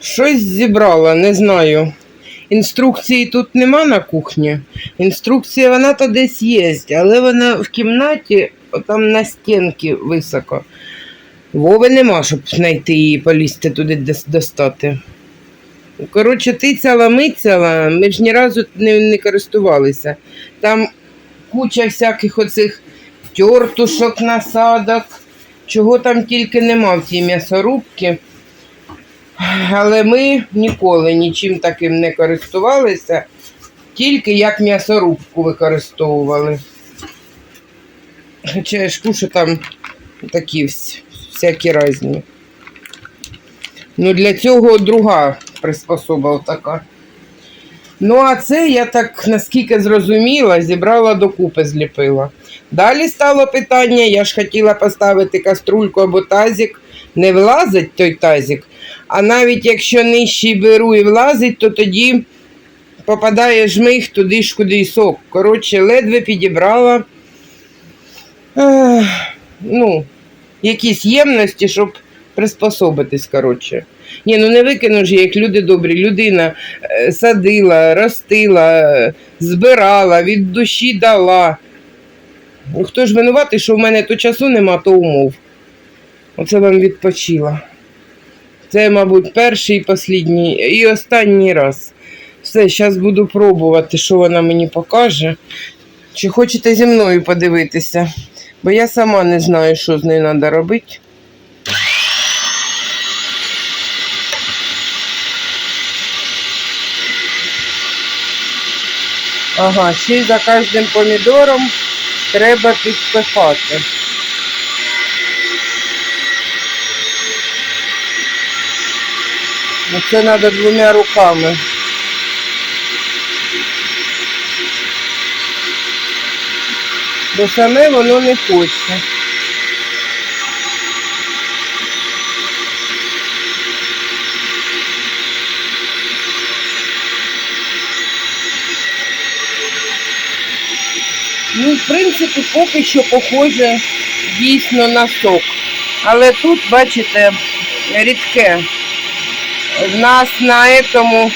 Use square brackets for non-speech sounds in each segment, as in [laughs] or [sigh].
Щось зібрала, не знаю. Інструкції тут нема на кухні. Інструкція вона то десь є, але вона в кімнаті, там на стінці високо. Вови нема, щоб знайти її, полізти туди достати. Коротше, тицяла, мицяла, ми ж ні разу не, не користувалися. Там куча всяких оцих тертушок, насадок, чого там тільки нема в цій м'ясорубці. Але ми ніколи нічим таким не користувалися, тільки як м'ясорубку використовували. Хоча я ж кушу там такі всякі різні. Ну, для цього друга приспособа така. Ну, а це я так, наскільки зрозуміла, зібрала докупи, зліпила. Далі стало питання, я ж хотіла поставити каструльку або тазик. Не влазить той тазик, а навіть якщо нижчий беру і влазить, то тоді попадає жмих туди ж, куди й сок. Коротше, ледве підібрала ну, якісь ємності, щоб приспособитись, коротше. Ні, ну не викину ж я, як люди добрі. Людина е, садила, ростила, е, збирала, від душі дала. Ну, Хто ж винуватий, що в мене то часу нема, то умов. Оце вам відпочила. Це, мабуть, перший, і послідній і останній раз. Все, зараз буду пробувати, що вона мені покаже. Чи хочете зі мною подивитися? Бо я сама не знаю, що з нею треба робити. Ага, ще за кожним помідором треба підпихати. Ну, Це треба двома руками. Бо саме воно не хоче. Ну, в принципі, поки що похоже дійсно на сок. Але тут, бачите, рідке. Нас на этому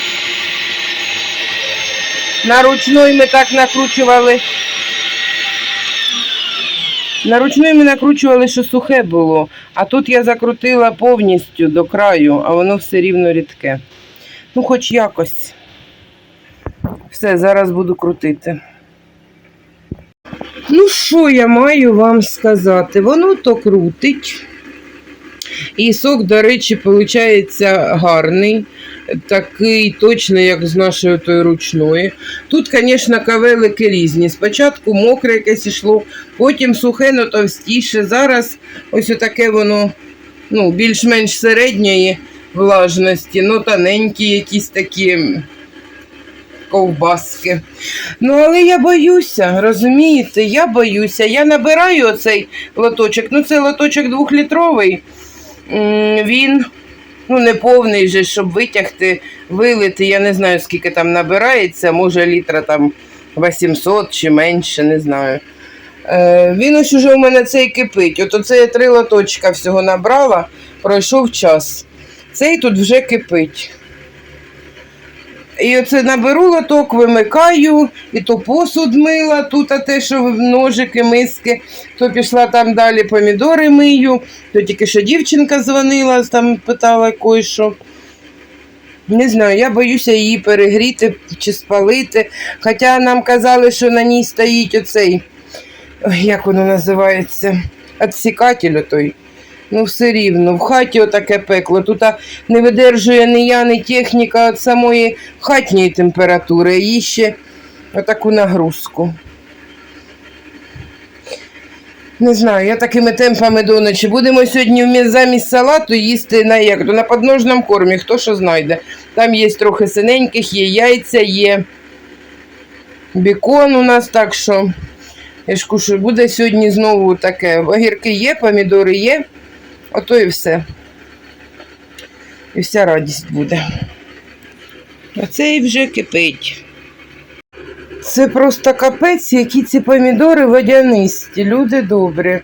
на ручной ми так накручували. На ручной ми накручували, що сухе було, а тут я закрутила повністю до краю, а воно все рівно рідке. Ну, хоч якось. Все, зараз буду крутити. Ну, що я маю вам сказати? Воно то крутить. І сок, до речі, виходить гарний, такий точно, як з нашої тої ручної. Тут, звісно, кавелики різні. Спочатку мокре якесь йшло, потім сухе, но товстіше. Зараз ось таке воно ну, більш-менш середньої влажності, ну тоненькі якісь такі ковбаски. Ну, але я боюся, розумієте, я боюся. Я набираю оцей лоточок. Ну, це лоточок двохлітровий. Він ну, не повний же, щоб витягти, вилити. Я не знаю, скільки там набирається, може літра там 800 чи менше, не знаю. Е, він ось уже у мене цей кипить. От оце я три лоточка всього набрала, пройшов час. Цей тут вже кипить. І оце наберу лоток, вимикаю, і то посуд мила, тут а те, що ножики, миски, то пішла там далі помідори мию, то тільки що дівчинка дзвонила, там питала кое-що. Не знаю, я боюся її перегріти чи спалити. Хоча нам казали, що на ній стоїть оцей, як воно називається, відсікатель той. Ну, все рівно, в хаті отаке пекло. Тут не видержує ні я, ні техніка від самої хатньої температури, а їй ще отаку нагрузку. Не знаю, я такими темпами до ночі. Будемо сьогодні замість салату їсти на як? На подножному кормі, хто що знайде. Там є трохи синеньких, є яйця, є бікон у нас, так що я ж кушаю, буде сьогодні знову таке. Огірки є, помідори є. Ото і все. І вся радість буде. А цей вже кипить. Це просто капець, які ці помідори водянисті. Люди добрі.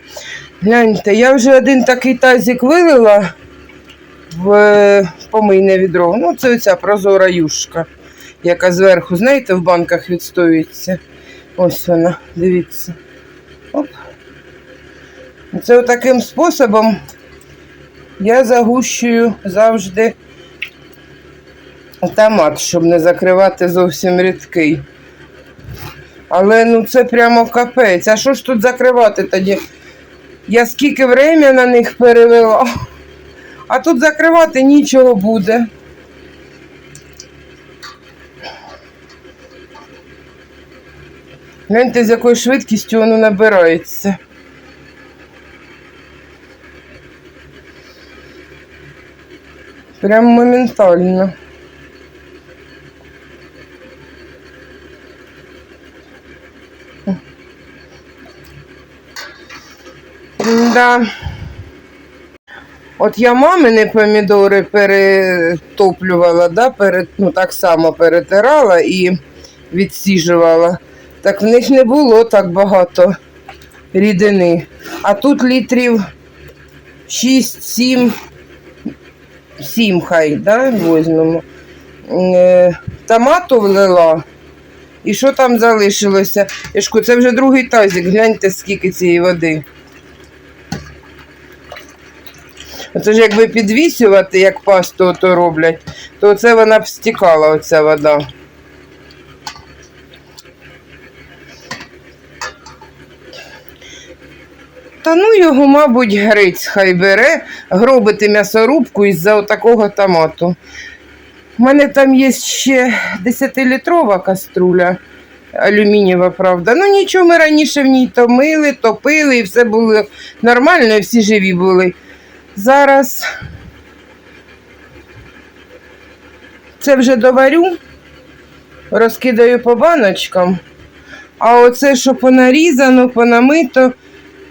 Гляньте, я вже один такий тазик вилила в е, помийне відро. Ну, це оця прозора юшка, яка зверху, знаєте, в банках відстоюється. Ось вона, дивіться. Оп. Це таким способом я загущую завжди томат, щоб не закривати зовсім рідкий. Але ну це прямо капець. А що ж тут закривати тоді? Я скільки время на них перевела, а тут закривати нічого буде. Гляньте, з якою швидкістю воно набирається. Прям моментально. Да. От я мамини помідори перетоплювала, да, пере, ну, так само перетирала і відсіжувала. Так в них не було так багато рідини. А тут літрів 6-7, 7 хай, да, візьмемо. Е, Томату влила. І що там залишилося? Ішку, це вже другий тазик, гляньте, скільки цієї води. Оце ж якби підвісювати, як пасту ото роблять, то це вона б стікала, оця вода. Та ну його, мабуть, гриць хай бере, гробити м'ясорубку із-за такого томату. У мене там є ще 10-літрова каструля алюмінієва, правда. Ну нічого, ми раніше в ній то мили, топили, і все було нормально, і всі живі були. Зараз це вже доварю, розкидаю по баночкам, а оце, що понарізано, понамито,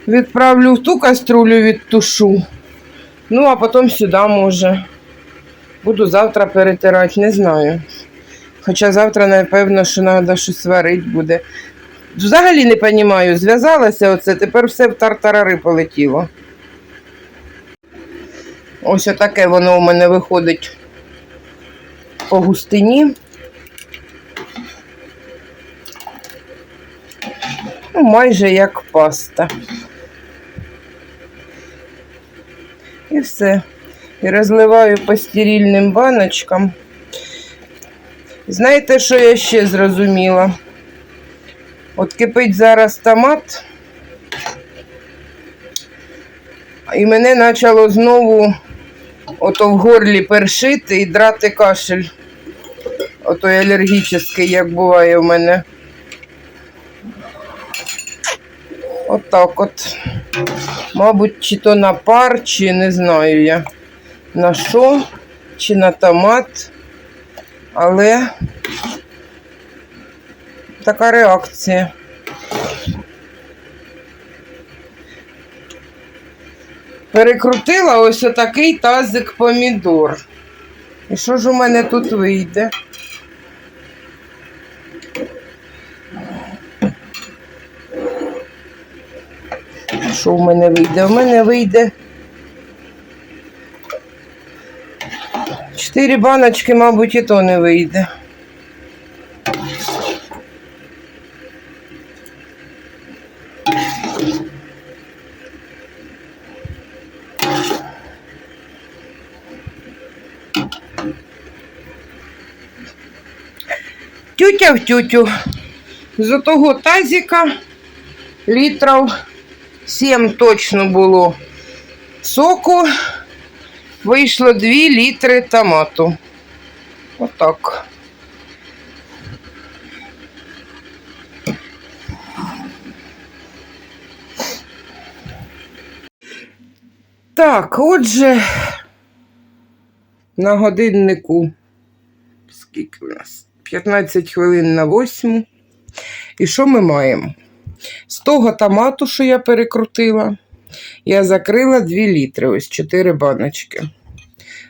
відправлю в ту каструлю відтушу. Ну, а потім сюди може. Буду завтра перетирати, не знаю. Хоча завтра, напевно, що треба щось варити буде. Взагалі не розумію, зв'язалася оце, тепер все в тартарари полетіло. Ось отаке воно у мене виходить по густині. Ну, майже як паста. І все. І розливаю по стерильним баночкам. Знаєте, що я ще зрозуміла? От кипить зараз томат. І мене почало знову ото в горлі першити і драти кашель. Отой алергічний, як буває у мене. Отак от. Мабуть, чи то на пар, чи не знаю я на що, чи на томат. Але така реакція. Перекрутила ось отакий тазик помідор. І що ж у мене тут вийде? Що в мене вийде? У мене вийде чотири баночки, мабуть, і то не вийде. Тютя в тютю. З того тазика літрів 7 точно було соку. Вийшло 2 літри томату. Отак. Так, отже, на годиннику скільки у нас? 15 хвилин на 8. І що ми маємо? З того томату, що я перекрутила, я закрила 2 літри, ось 4 баночки.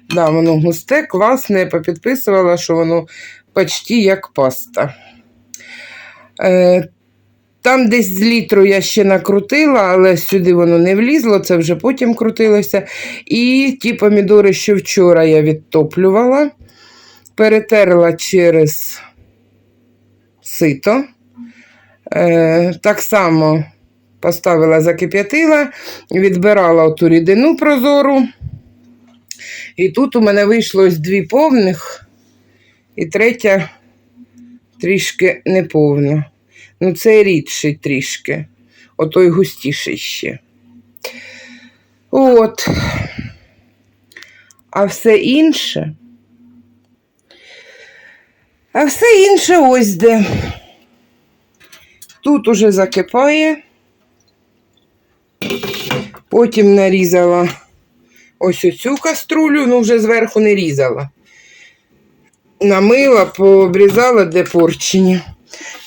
Да, воно густе, класне, я попідписувала, що воно почти як паста. Е, там десь з літру я ще накрутила, але сюди воно не влізло, це вже потім крутилося. І ті помідори, що вчора я відтоплювала, перетерла через сито. Е, так само поставила, закип'ятила, відбирала оту рідину прозору. І тут у мене вийшло ось дві повних, і третя трішки неповна. Ну, це рідший трішки, отой густіший ще. От. А все інше. А все інше ось де. Тут уже закипає. Потім нарізала ось оцю каструлю, ну вже зверху не різала. Намила, пообрізала де порчені.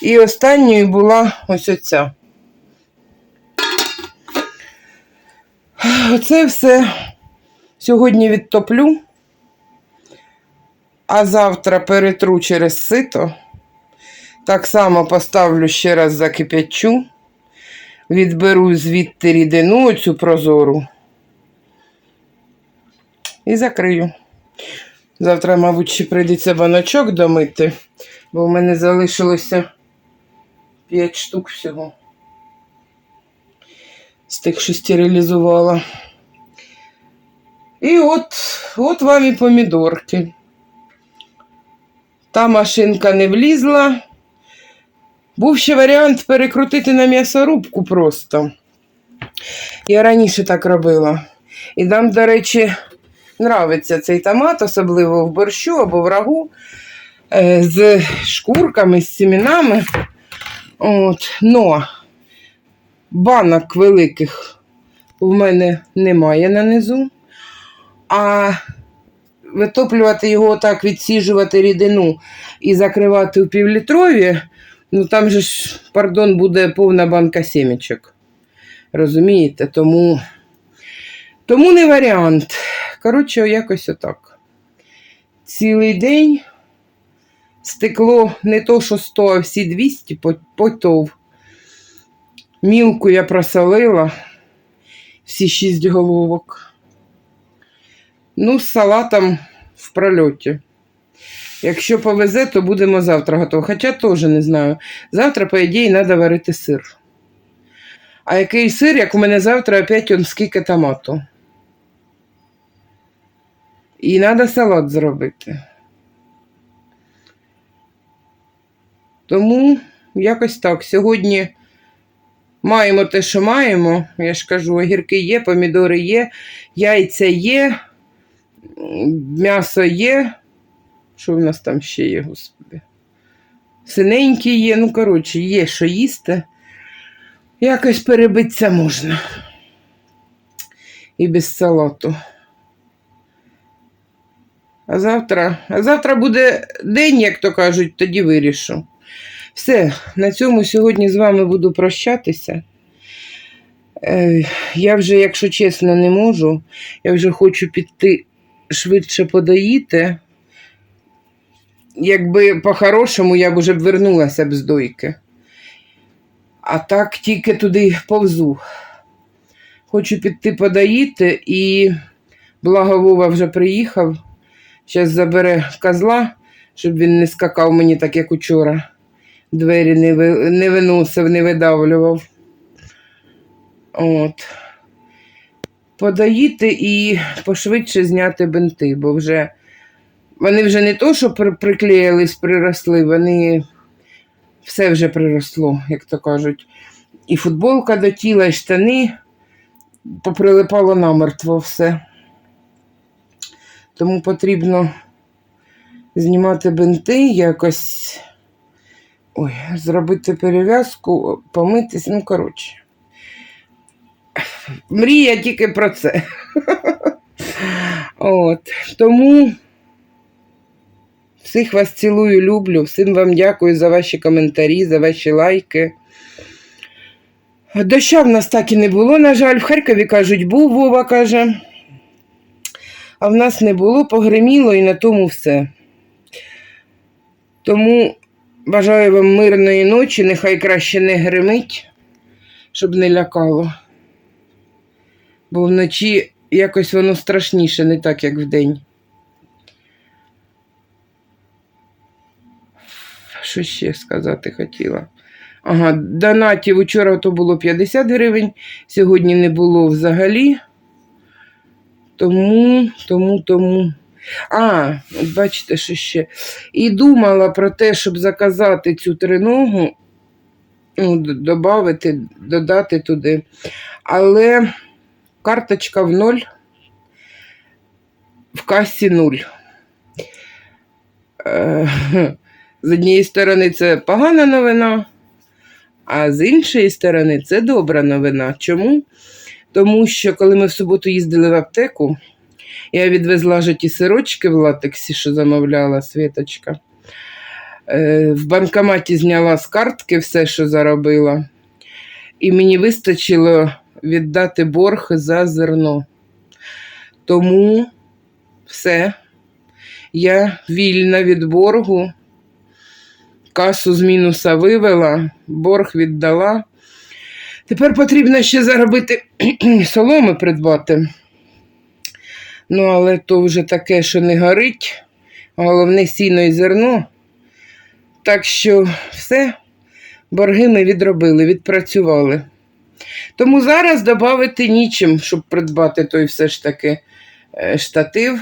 І останньою була ось оця. Оце все сьогодні відтоплю, а завтра перетру через сито. Так само поставлю ще раз закип'ячу, відберу звідти рідину, оцю прозору. І закрию. Завтра, мабуть, ще прийдеться баночок домити, бо в мене залишилося 5 штук всього. З тих, що стерилізувала. І от, от вам і помідорки. Та машинка не влізла. Був ще варіант перекрутити на м'ясорубку просто. Я раніше так робила. І нам, до речі, нравиться цей томат, особливо в борщу або в рагу е, з шкурками, з сімінами. От. Но банок великих в мене немає на низу. А витоплювати його так, відсіжувати рідину і закривати у півлітрові, ну там же ж, пардон, буде повна банка сімечок. Розумієте? Тому, тому не варіант. Коротше, якось отак. Цілий день стекло не то, що 100, а всі 200 потов. Мілку я просолила всі шість головок. Ну, з салатом в прольоті. Якщо повезе, то будемо завтра готові. Хоча теж не знаю. Завтра, по ідеї, треба варити сир. А який сир, як у мене завтра опять он скільки томату. І треба салат зробити. Тому якось так. Сьогодні маємо те, що маємо. Я ж кажу, огірки є, помідори є, яйця є, м'ясо є. Що в нас там ще є, господи? Синенькі є, ну, коротше, є що їсти. Якось перебитися можна. І без салату. А завтра, а завтра буде день, як то кажуть, тоді вирішу. Все, на цьому сьогодні з вами буду прощатися. Е, я вже, якщо чесно, не можу. Я вже хочу піти швидше подоїти. Якби по-хорошому я б уже б вернулася б з дойки. А так тільки туди повзу. Хочу піти подоїти і благо Вова вже приїхав. Зараз забере козла, щоб він не скакав мені так, як учора. Двері не, ви, не виносив, не видавлював. От. Подоїти і пошвидше зняти бинти, бо вже вони вже не то, що при- приклеїлись, приросли, вони все вже приросло, як то кажуть. І футболка до тіла, і штани поприлипало намертво все. Тому потрібно знімати бинти, якось ой, зробити перев'язку, помитись, ну, коротше. Мрія тільки про це. [laughs] От. Тому всіх вас цілую, люблю, всім вам дякую за ваші коментарі, за ваші лайки. Доща в нас так і не було, на жаль, в Харкові кажуть, був Вова каже. А в нас не було, погриміло і на тому все. Тому бажаю вам мирної ночі, нехай краще не гримить, щоб не лякало. Бо вночі якось воно страшніше, не так, як вдень. Що ще сказати хотіла? Ага, донатів учора то було 50 гривень, сьогодні не було взагалі. Тому, тому, тому. А, от бачите, що ще. І думала про те, щоб заказати цю триногу, ну, д- добавити, додати туди. Але карточка в ноль, в касі нуль. З однієї сторони, це погана новина, а з іншої сторони, це добра новина. Чому? Тому що коли ми в суботу їздили в аптеку, я відвезла же ті сирочки в латексі, що замовляла Світочка. Е, В банкоматі зняла з картки все, що заробила, і мені вистачило віддати борг за зерно. Тому все. Я вільна від боргу. Касу з мінуса вивела, борг віддала. Тепер потрібно ще заробити [clears throat] соломи придбати. Ну, але то вже таке, що не горить. Головне сіно і зерно. Так що все, борги ми відробили, відпрацювали. Тому зараз додати нічим, щоб придбати той все ж таки е, штатив,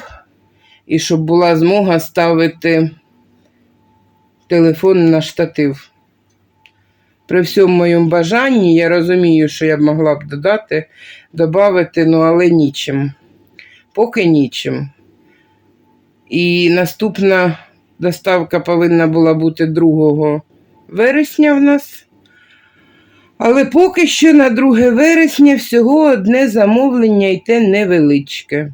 і щоб була змога ставити телефон на штатив. При всьому моєму бажанні я розумію, що я б могла б додати, додати, ну але нічим. Поки нічим. І наступна доставка повинна була бути 2 вересня в нас. Але поки що на 2 вересня всього одне замовлення і те невеличке.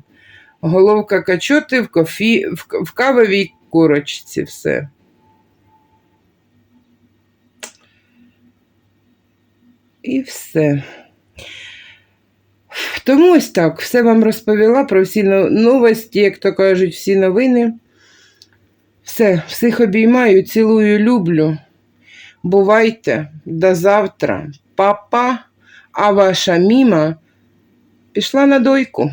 Головка качоти в, кофі, в, кавовій корочці все. І все. Тому ось так, все вам розповіла про всі новості, як то кажуть, всі новини. Все, всіх обіймаю, цілую, люблю. Бувайте, до завтра. Папа, а ваша міма пішла на дойку.